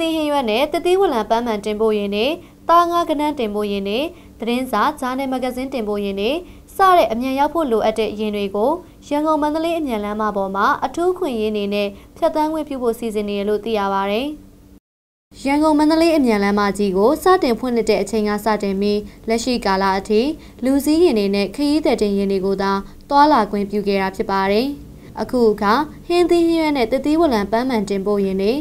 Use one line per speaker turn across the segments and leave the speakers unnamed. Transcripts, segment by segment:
သီးဟင်းရွက်နဲ့တတိဝလံပန်းမှန်တင်ပို့ရင်နဲ့သားငါးကနန်းတင်ပို့ရင်နဲ့သတင်းစာဂျာနယ်မဂဇင်းတင်ပို့ရင်နဲ့စတဲ့အမြန်ရောက်ဖို့လိုအပ်တဲ့ယင်တွေကိုရန်ကုန်မန္တလေးအမြန်လမ်းမပေါ်မှာအထူးခွင့်ရင်းနေနဲ့ဖြတ်တန်းခွင့်ပြုဖို့စီစဉ်နေရလို့သိရပါဗျ။ရန်ကုန်မန္တလေးအမြန်လမ်းမကြီးကိုစတင်ဖွင့်လှစ်တဲ့အချိန်ကစတင်ပြီးလက်ရှိကာလအထိလူစည်းရင်တွေနဲ့ခရီးသည်တင်ရင်တွေကိုသာတွာလာခွင့်ပြုခဲ့တာဖြစ်ပါတယ်။အခုအခါဟင်းသီးဟင်းရွက်နဲ့တတိဝလံပန်းမှန်တင်ပို့ရင်တွေ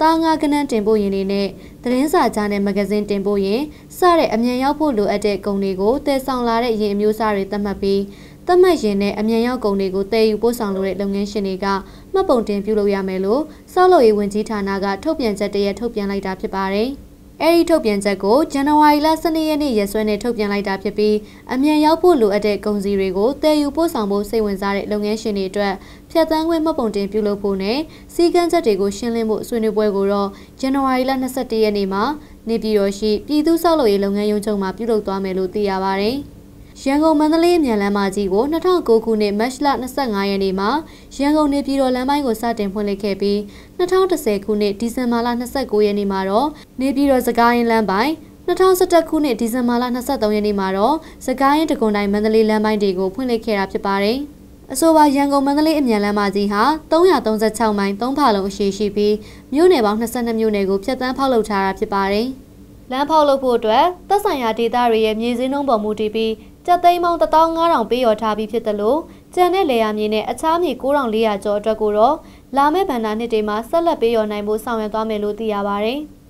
သားငါးကနန်းတင်ပို့ရင်တွေနဲ့သတင်းစာကြားနဲ့မဂဇင်းတင်ပို့ရင်စတဲ့အမြန်ရောက်ဖို့လိုအပ်တဲ့ကုန်တွေကိုတည်ဆောင်လာတဲ့ရင်အမျိုးအစားတွေသတ်မှတ်ပြီးသတ်မှတ်ရင်နဲ့အမြန်ရောက်ကုန်တွေကိုတည်ယူပို့ဆောင်လိုတဲ့လုပ်ငန်းရှင်တွေကမှတ်ပုံတင်ပြုလုပ်ရမယ်လို့စောက်လို့ရေးဝန်ကြီးဌာနကထုတ်ပြန်ချက်တရက်ထုတ်ပြန်လိုက်တာဖြစ်ပါတယ်။ အဲဒီထုတ်ပြန်ချက်ကိုဇန်နဝါရီလ12ရက်နေ့ရက်စွဲနဲ့ထုတ်ပြန်လိုက်တာဖြစ်ပြီးအမြန်ရောက်ဖို့လိုအပ်တဲ့ကုန်စည်တွေကိုတည်ယူပို့ဆောင်ဖို့စိတ်ဝင်စားတဲ့လုပ်ငန်းရှင်တွေအတွက်ဖြတ်သန်းခွင့်မှတ်ပုံတင်ပြုလုပ်ဖို့နဲ့စီကန်းချက်တွေကိုရှင်းလင်းဖို့ဆွေးနွေးပွဲကိုတော့ဇန်နဝါရီလ22ရက်နေ့မှာနေပြည်တော်ရှိပြည်သူ့ဆောက်လုပ်ရေးလုပ်ငန်းရုံးချုပ်မှာပြုလုပ်သွားမယ်လို့သိရပါဗျ။ ရန်ကုန်မန္တလေးမြန်လမ်းမကြီးကို2009ခုနှစ်မတ်လ25ရက်နေ့မှာရန်ကုန်နေပြည်တော်လမ်းပိုင်းကိုစတင်ဖွင့်လှစ်ခဲ့ပြီး2010ခုနှစ်ဒီဇင်ဘာလ29ရက်နေ့မှာတော့နေပြည်တော်စကိုင်းလမ်းပိုင်း2011ခုနှစ်ဒီဇင်ဘာလ23ရက်နေ့မှာတော့စကိုင်းတကွန်တိုင်းမန္တလေးလမ်းပိုင်းတွေကိုဖွင့်လှစ်ခဲ့တာဖြစ်ပါတယ်။အဆိုပါရန်ကုန်မန္တလေးအမြန်လမ်းမကြီးဟာ336မိုင်3ဖာလုံးအရှိရှိပြီးမြို့နယ်ပေါင်း22မြို့နယ်ကိုဖြတ်တန်းဖောက်လုပ်ထားတာဖြစ်ပါတယ်။ လမ်းဖောက်လုပ်ဖို့အတွက်သက်ဆိုင်ရာဒေသတွေရဲ့မြေစင်းနှုန်းပေါ်မူတည်ပြီးကြက်သိန်းပေါင်း15000ပေးရော်ထားပြီးဖြစ်တယ်လို့ကျန်တဲ့လေယာမြေနဲ့အခြားမြေ9400ကျော်အတွက်ကိုတော့လာမယ့်ဗန္ဒာနှစ်တွေမှာဆက်လက်ပေးရော်နိုင်ဖို့ဆောင်ရွက်သွားမယ်လို့သိရပါဗျ။